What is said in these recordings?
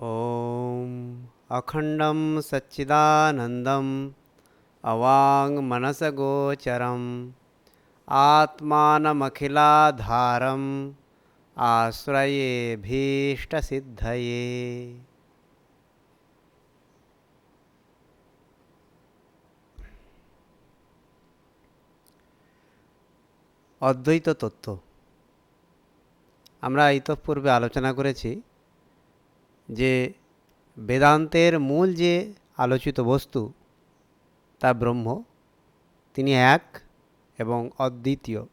ॐ अखण्डं सच्चिदानन्दम् अवाङ्मनसगोचरम् आत्मानमखिलाधारम् आश्रयेऽभीष्टसिद्धये অদ্বৈত তত্ত্ব আমরা ইতঃপূর্বে আলোচনা করেছি যে বেদান্তের মূল যে আলোচিত বস্তু, তা ব্রহ্ম, তিনি এক এবং অদ্বিতীয়।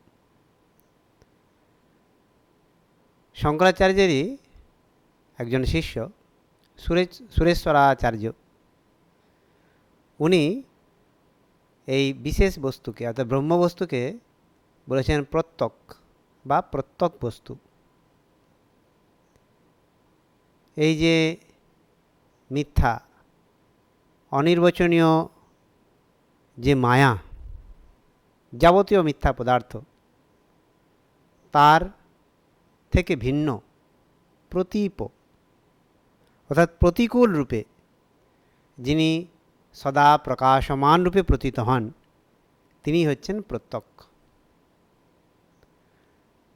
শঙ্করাচার্যেরই একজন শিষ্য, সুরেশ, সুরেশ্বরাচার্য। উনি এই বিশেষ বস্তুকে, অর্থাৎ ব্রহ্ম বস্তুকে বলেছেন প্রত্যক বা প্রত্যক বস্তু। এই যে মিথ্যা, অনির্বচনীয় যে মায়া, যাবতীয় মিথ্যা পদার্থ, তার থেকে ভিন্ন, প্রতীপ। অর্থাৎ প্রতিকূল রূপে যিনি সদা প্রকাশমান রূপে প্রতীত হন, তিনি হচ্ছেন প্রত্যক্ষ।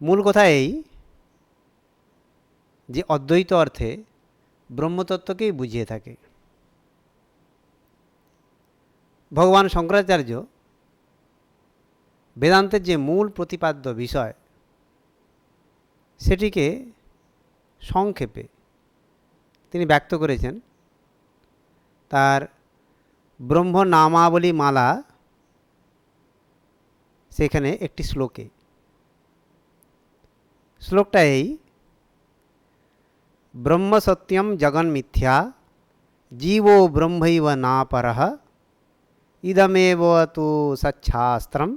মূল কথা এই যে অদ্বৈত অর্থে ব্রহ্মতত্ত্বকেই বুঝিয়ে থাকে। ভগবান শঙ্করাচার্য বেদান্তের যে মূল প্রতিপাদ্য বিষয়, সেটিকে সংক্ষেপে তিনি ব্যক্ত করেছেন। তার ব্রহ্ম নামাবলী মালা সেখানে একটি শ্লোকে। শ্লোকটা এই ব্রহ্ম সত্যম জগন মিথ্যা জীবো ব্রহ্মৈব না পরহ ইদমেব তু সচ্ছাস্ত্রম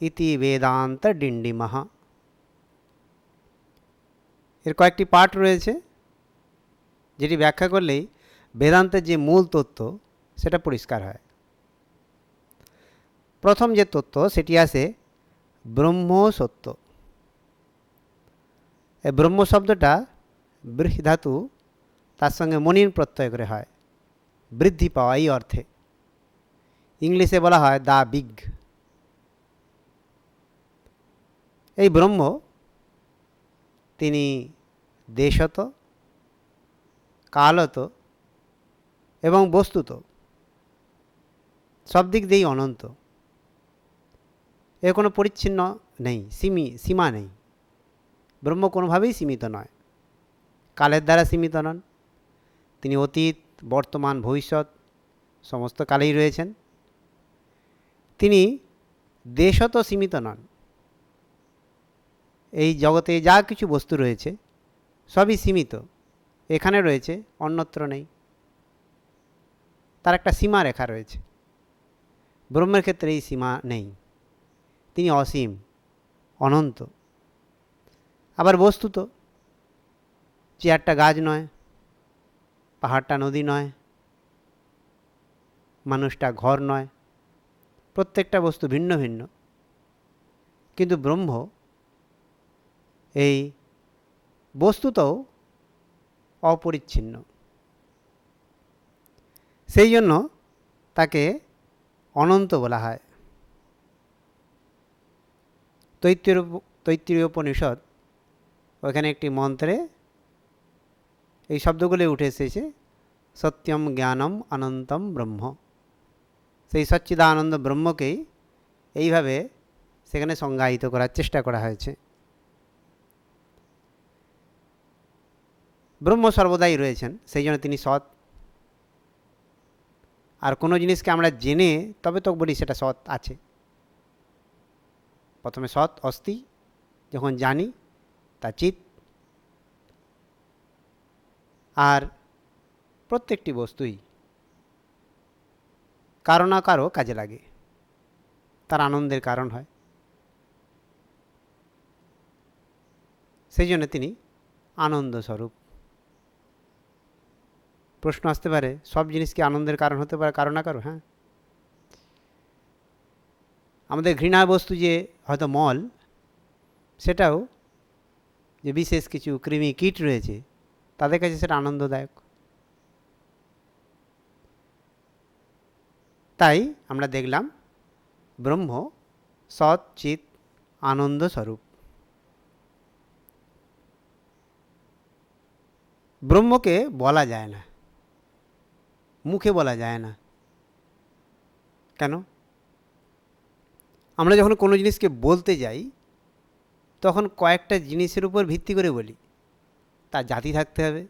ইতি বেদান্ত ডিন্ডিমহ এর কয়েকটি পাঠ রয়েছে যেটি ব্যাখ্যা করলেই বেদান্তের যে মূল তত্ত্ব সেটা পরিষ্কার হয় প্রথম যে তত্ত্ব সেটি আসে ব্রহ্ম সত্য এই ব্রহ্ম শব্দটা বৃহ ধাতু তার সঙ্গে মনিন প্রত্যয় করে হয়। বৃদ্ধি পাওয়া এই অর্থে। ইংলিশে বলা হয় দা বিগ। এই ব্রহ্ম তিনি দেশত, কালত এবং বস্তুত। সব দিক দিয়েই অনন্ত। এর কোনো পরিচ্ছিন্ন নেই, সীমি, সীমা নেই। ব্রহ্ম কোনোভাবেই সীমিত নয়। কালের দ্বারা সীমিত নন। তিনি অতীত, বর্তমান, ভবিষ্যৎ সমস্ত কালেই রয়েছেন। তিনি দেশত সীমিত নন। এই জগতে যা কিছু বস্তু রয়েছে, সবই সীমিত। এখানে রয়েছে, অন্যত্র নেই। তার একটা সীমা রেখা রয়েছে। ব্রহ্মের ক্ষেত্রে এই সীমা নেই। তিনি অসীম, অনন্ত। আবার বস্তুত চেয়ারটা গাছ নয়, পাহাড়টা নদী নয়, মানুষটা ঘর নয়, প্রত্যেকটা বস্তু ভিন্ন ভিন্ন। কিন্তু ব্রহ্ম এই বস্তুতেও অপরিচ্ছিন্ন। সেই জন্য তাকে অনন্ত বলা হয়। তৈত্তীয় তৈত্তীয় উপনিষদ ওখানে একটি মন্ত্রে এই শব্দগুলি উঠে এসেছে। সত্যম জ্ঞানম অনন্তম ব্রহ্ম। সেই সচ্চিদানন্দ ব্রহ্মকেই এইভাবে সেখানে সংজ্ঞায়িত করার চেষ্টা করা হয়েছে। ব্রহ্ম সর্বদাই রয়েছেন, সেই জন্য তিনি সৎ। আর কোনো জিনিসকে আমরা জেনে তবে তো বলি সেটা সৎ আছে। প্রথমে সৎ অস্তি যখন জানি তা চিত আর প্রত্যেকটি বস্তুই কারও না কারও কাজে লাগে। তার আনন্দের কারণ হয়। সেই জন্য তিনি আনন্দ স্বরূপ প্রশ্ন আসতে পারে, সব জিনিস কি আনন্দের কারণ হতে পারে কারও না কারও হ্যাঁ। আমাদের ঘৃণা বস্তু যে হয়তো মল, সেটাও যে বিশেষ কিছু কৃমি কীট রয়েছে তাদের কাছে সেটা আনন্দদায়ক। তাই আমরা দেখলাম ব্রহ্ম সৎ চিত আনন্দ স্বরূপ। ব্রহ্মকে বলা যায় না। মুখে বলা যায় না। কেন? আমরা যখন কোনো জিনিসকে বলতে যাই, তখন কয়েকটা জিনিসের উপর ভিত্তি করে বলি। তার জাতি থাকতে হবে।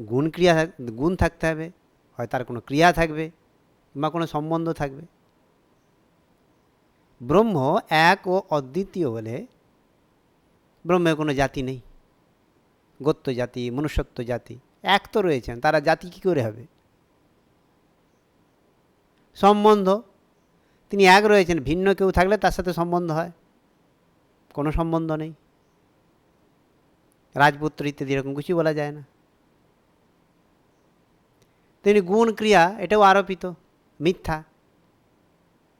গুণ ক্রিয়া গুণ থাকতে হবে। হয় তার কোনো ক্রিয়া থাকবে বা কোনো সম্বন্ধ থাকবে। ব্রহ্ম এক ও অদ্বিতীয় বলে ব্রহ্মের কোনো জাতি নেই। গোত্র জাতি, মনুষ্যত্ব জাতি, এক তো রয়েছেন। তারা জাতি কী করে হবে? সম্বন্ধ। তিনি এক রয়েছেন, ভিন্ন কেউ থাকলে তার সাথে সম্বন্ধ হয়। কোনো সম্বন্ধ নেই। রাজপুত্র ইত্যাদি এরকম কিছুই বলা যায় না। তিনি গুণ ক্রিয়া, এটাও আরোপিত, মিথ্যা।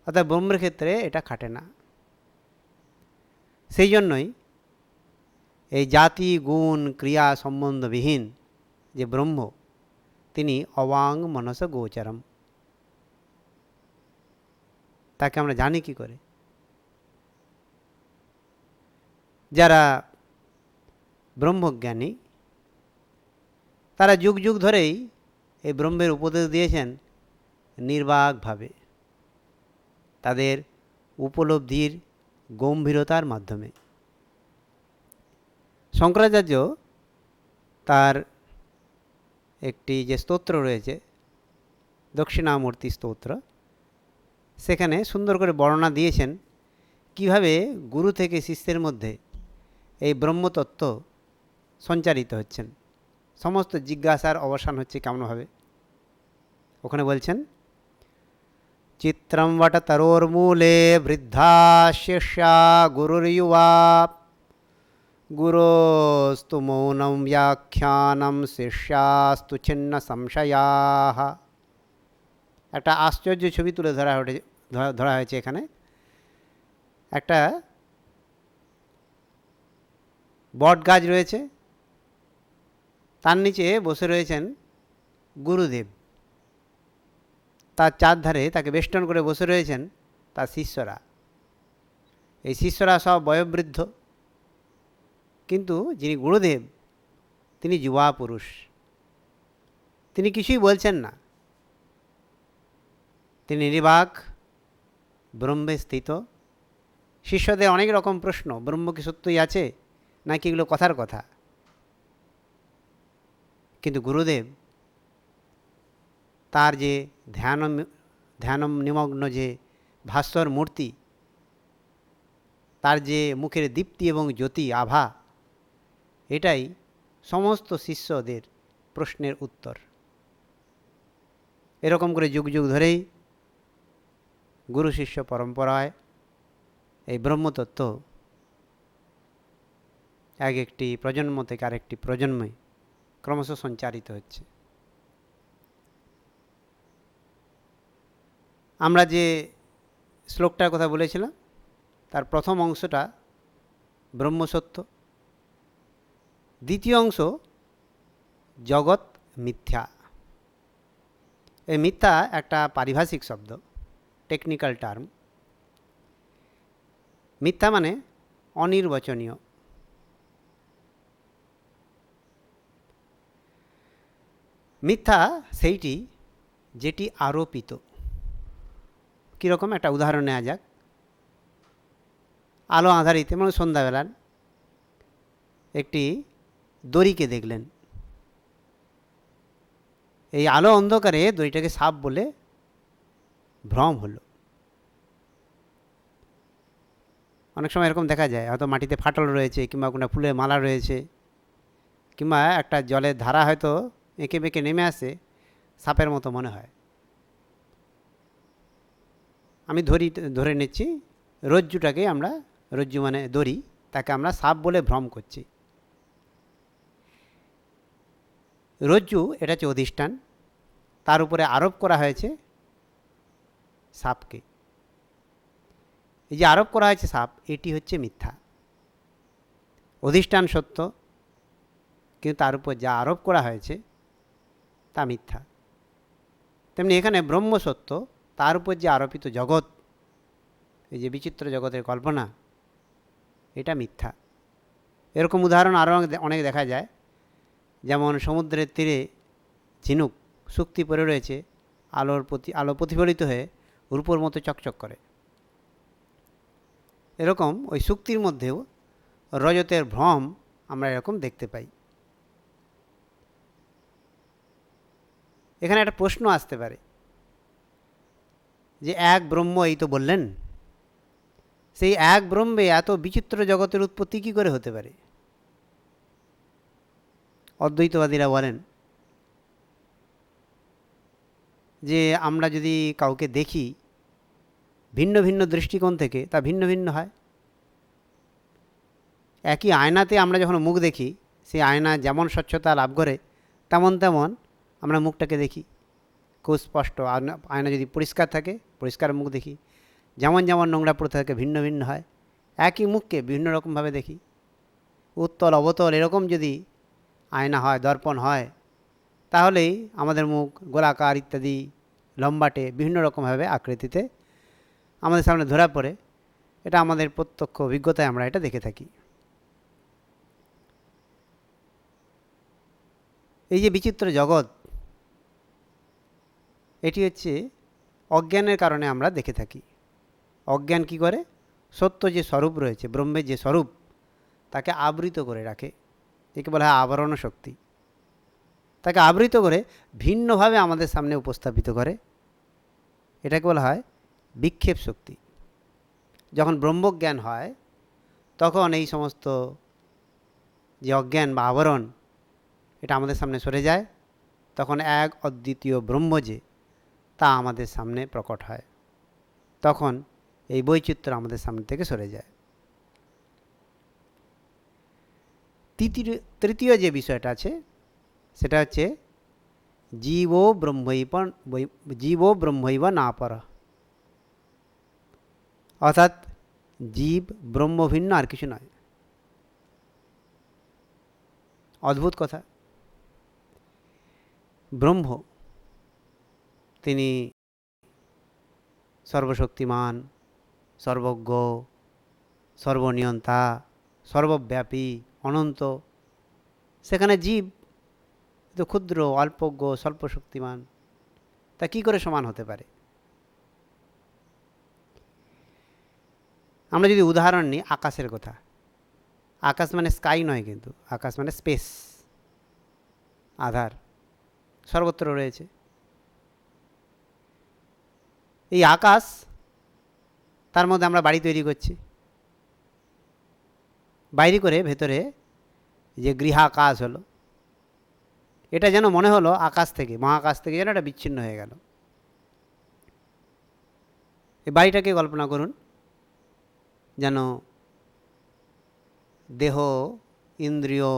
অর্থাৎ ব্রহ্মের ক্ষেত্রে এটা খাটে না। সেই জন্যই এই জাতি, গুণ, ক্রিয়া সম্বন্ধবিহীন যে ব্রহ্ম, তিনি অবাং মনস গোচরম। তাকে আমরা জানি কি করে? যারা ব্রহ্মজ্ঞানী, তারা যুগ যুগ ধরেই এই ব্রহ্মের উপদেশ দিয়েছেন নির্বাকভাবে, তাদের উপলব্ধির গম্ভীরতার মাধ্যমে। শঙ্করাচার্য তার একটি যে স্তোত্র রয়েছে, দক্ষিণামূর্তি স্তোত্র, সেখানে সুন্দর করে বর্ণনা দিয়েছেন কীভাবে গুরু থেকে শিষ্যের মধ্যে এই ব্রহ্মতত্ত্ব সঞ্চারিত হচ্ছেন। সমস্ত জিজ্ঞাসার অবসান হচ্ছে কেমনভাবে? ওখানে বলছেন, চিত্রম বট তরোর্মূলে বৃদ্ধা শিষ্যা গুরুর্যুবা গুরোস্তু মৌনম ব্যাখ্যানম শিষ্যাস্তু ছিন্ন সংশয়া একটা আশ্চর্য ছবি তুলে ধরা হয়ে ধরা- ধরা হয়েছে এখানে। একটা বট গাছ রয়েছে তার নিচে বসে রয়েছেন গুরুদেব। তার চারধারে তাকে বেষ্টন করে বসে রয়েছেন তার শিষ্যরা। এই শিষ্যরা সব বয়োবৃদ্ধ। কিন্তু যিনি গুরুদেব, তিনি যুবা পুরুষ। তিনি কিছুই বলছেন না। তিনি নির্বাক, ব্রহ্মে স্থিত। শিষ্যদের অনেক রকম প্রশ্ন ব্রহ্ম কি সত্যই আছে নাকি এগুলো কথার কথা? কিন্তু গুরুদেব তার যে ধ্যান ধ্যান নিমগ্ন যে ভাস্বর মূর্তি, তার যে মুখের দীপ্তি এবং জ্যোতি আভা, এটাই সমস্ত শিষ্যদের প্রশ্নের উত্তর। এরকম করে যুগ যুগ ধরেই গুরু শিষ্য পরম্পরায় এই ব্রহ্মতত্ত্ব এক একটি প্রজন্ম থেকে আরেকটি প্রজন্মে ক্রমশ সঞ্চারিত হচ্ছে। আমরা যে শ্লোকটার কথা বলেছিলাম, তার প্রথম অংশটা ব্রহ্মসত্য, দ্বিতীয় অংশ জগৎ মিথ্যা। এই মিথ্যা একটা পারিভাষিক শব্দ টেকনিক্যাল টার্ম মিথ্যা মানে অনির্বচনীয়। মিথ্যা সেইটি যেটি আরোপিত। কীরকম একটা উদাহরণ নেওয়া যাক। আলো আধারিতে মানে সন্ধ্যাবেলার একটি দড়িকে দেখলেন। এই আলো অন্ধকারে দড়িটাকে সাপ বলে ভ্রম হলো। অনেক সময় এরকম দেখা যায়, হয়তো মাটিতে ফাটল রয়েছে কিংবা কোনো ফুলের মালা রয়েছে কিংবা একটা জলের ধারা হয়তো এঁকে বেঁকে নেমে আসে সাপের মতো মনে হয়। আমি ধরি, ধরে নিচ্ছি, রজ্জুটাকে আমরা, রজ্জু মানে দড়ি, তাকে আমরা সাপ বলে ভ্রম করছি। রজ্জু এটা হচ্ছে অধিষ্ঠান, তার উপরে আরোপ করা হয়েছে সাপকে। এই যে আরোপ করা হয়েছে সাপ, এটি হচ্ছে মিথ্যা। অধিষ্ঠান সত্য, কিন্তু তার উপর যা আরোপ করা হয়েছে তা মিথ্যা। তেমনি এখানে ব্রহ্ম সত্য, তার উপর যে আরোপিত জগৎ, এই যে বিচিত্র জগতের কল্পনা, এটা মিথ্যা। এরকম উদাহরণ আরও অনেক দেখা যায়। যেমন সমুদ্রের তীরে ঝিনুক শুক্তি পড়ে রয়েছে, আলোর প্রতি, আলো প্রতিফলিত হয়ে রূপোর মতো চকচক করে। এরকম ওই শুক্তির মধ্যেও রজতের ভ্রম আমরা এরকম দেখতে পাই। এখানে একটা প্রশ্ন আসতে পারে। যে এক ব্রহ্ম এই তো বললেন, সেই এক ব্রহ্মে এত বিচিত্র জগতের উৎপত্তি কী করে হতে পারে? অদ্বৈতবাদীরা বলেন যে আমরা যদি কাউকে দেখি, ভিন্ন ভিন্ন দৃষ্টিকোণ থেকে, তা ভিন্ন ভিন্ন হয়। একই আয়নাতে আমরা যখন মুখ দেখি, সেই আয়না যেমন স্বচ্ছতা লাভ করে, তেমন তেমন আমরা মুখটাকে দেখি। খুব স্পষ্ট। আয়না যদি পরিষ্কার থাকে, পরিষ্কার মুখ দেখি। যেমন যেমন নোংরা পড়ে থাকে, ভিন্ন ভিন্ন হয়। একই মুখকে বিভিন্ন রকমভাবে দেখি। উত্তল, অবতল এরকম যদি আয়না হয়, দর্পণ হয়, তাহলেই আমাদের মুখ গোলাকার ইত্যাদি লম্বাটে বিভিন্ন রকমভাবে আকৃতিতে আমাদের সামনে ধরা পড়ে। এটা আমাদের প্রত্যক্ষ অভিজ্ঞতায় আমরা এটা দেখে থাকি। এই যে বিচিত্র জগৎ এটি হচ্ছে অজ্ঞানের কারণে আমরা দেখে থাকি। অজ্ঞান কি করে? সত্য যে স্বরূপ রয়েছে, ব্রহ্মের যে স্বরূপ, তাকে আবৃত করে রাখে। একে বলা হয় আবরণ শক্তি। তাকে আবৃত করে ভিন্নভাবে আমাদের সামনে উপস্থাপিত করে। এটাকে বলা হয় বিক্ষেপ শক্তি। যখন ব্রহ্মজ্ঞান হয়, তখন এই সমস্ত যে অজ্ঞান বা আবরণ, এটা আমাদের সামনে সরে যায়। তখন এক অদ্বিতীয় ব্রহ্ম যে তা আমাদের সামনে প্রকট হয়। তখন এই বৈচিত্র্য আমাদের সামনে থেকে সরে যায়। তৃতীয় তৃতীয় যে বিষয়টা আছে, সেটা হচ্ছে জীব ব্রহ্মৈব জীব ব্রহ্মৈব না পর অর্থাৎ জীব, ব্রহ্ম ভিন্ন আর কিছু নয়। অদ্ভুত কথা। ব্রহ্ম তিনি সর্বশক্তিমান, সর্বজ্ঞ, সর্বনিয়ন্তা, সর্বব্যাপী, অনন্ত। সেখানে জীব তো ক্ষুদ্র, অল্পজ্ঞ স্বল্প শক্তিমান তা কি করে সমান হতে পারে? আমরা যদি উদাহরণ নিই, আকাশের কথা। আকাশ মানে স্কাই নয় কিন্তু, আকাশ মানে স্পেস, আধার। সর্বত্র রয়েছে। এই আকাশ, তার মধ্যে আমরা বাড়ি তৈরি করছি। বাইরে করে ভেতরে যে গৃহাকাশ হলো, এটা যেন মনে হলো আকাশ থেকে, মহাকাশ থেকে যেন এটা বিচ্ছিন্ন হয়ে গেল। এই বাড়িটাকে কল্পনা করুন, যেন দেহ, ইন্দ্রিয়,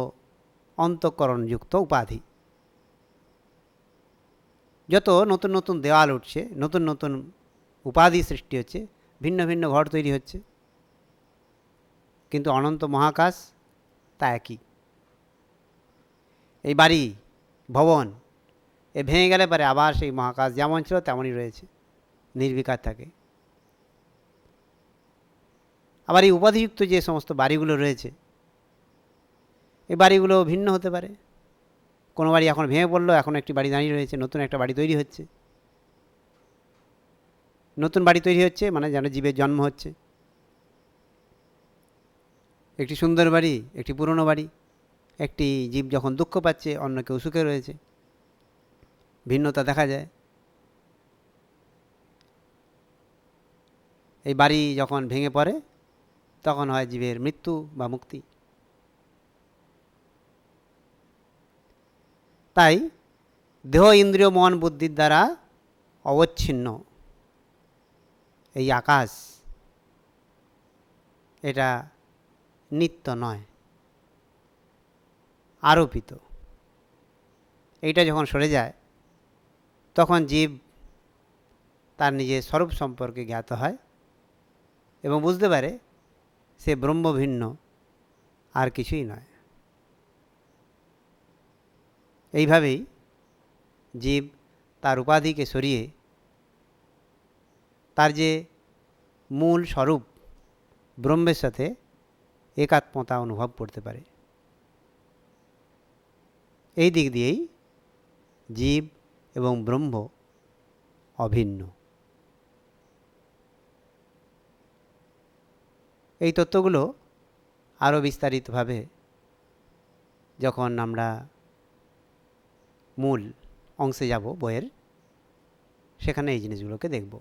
অন্তঃকরণযুক্ত উপাধি। যত নতুন নতুন দেওয়াল উঠছে, নতুন নতুন উপাধি সৃষ্টি হচ্ছে, ভিন্ন ভিন্ন ঘর তৈরি হচ্ছে। কিন্তু অনন্ত মহাকাশ তা একই। এই বাড়ি, ভবন, এ ভেঙে গেলে পরে আবার সেই মহাকাশ যেমন ছিল তেমনই রয়েছে, নির্বিকার থাকে। আবার এই উপাধিযুক্ত যে সমস্ত বাড়িগুলো রয়েছে, এই বাড়িগুলো ভিন্ন হতে পারে। কোনো বাড়ি এখন ভেঙে পড়ল, এখন একটি বাড়ি দাঁড়িয়ে রয়েছে, নতুন একটা বাড়ি তৈরি হচ্ছে। নতুন বাড়ি তৈরি হচ্ছে মানে যেন জীবের জন্ম হচ্ছে। একটি সুন্দর বাড়ি, একটি পুরনো বাড়ি, একটি জীব যখন দুঃখ পাচ্ছে, অন্য কেউ সুখে রয়েছে। ভিন্নতা দেখা যায়। এই বাড়ি যখন ভেঙে পড়ে, তখন হয় জীবের মৃত্যু বা মুক্তি। তাই দেহ, ইন্দ্রিয়, মন, বুদ্ধির দ্বারা অবচ্ছিন্ন। এই আকাশ, এটা নিত্য নয়, আরোপিত। এইটা যখন সরে যায়, তখন জীব তার নিজের স্বরূপ সম্পর্কে জ্ঞাত হয় এবং বুঝতে পারে সে ব্রহ্মভিন্ন, আর কিছুই নয়। এইভাবেই জীব তার উপাধিকে সরিয়ে তার যে মূল স্বরূপ ব্রহ্মের সাথে একাত্মতা অনুভব করতে পারে। এই দিক দিয়েই জীব এবং ব্রহ্ম অভিন্ন। এই তত্ত্বগুলো আরও বিস্তারিতভাবে যখন আমরা মূল অংশে যাব বইয়ের, সেখানে এই জিনিসগুলোকে দেখব।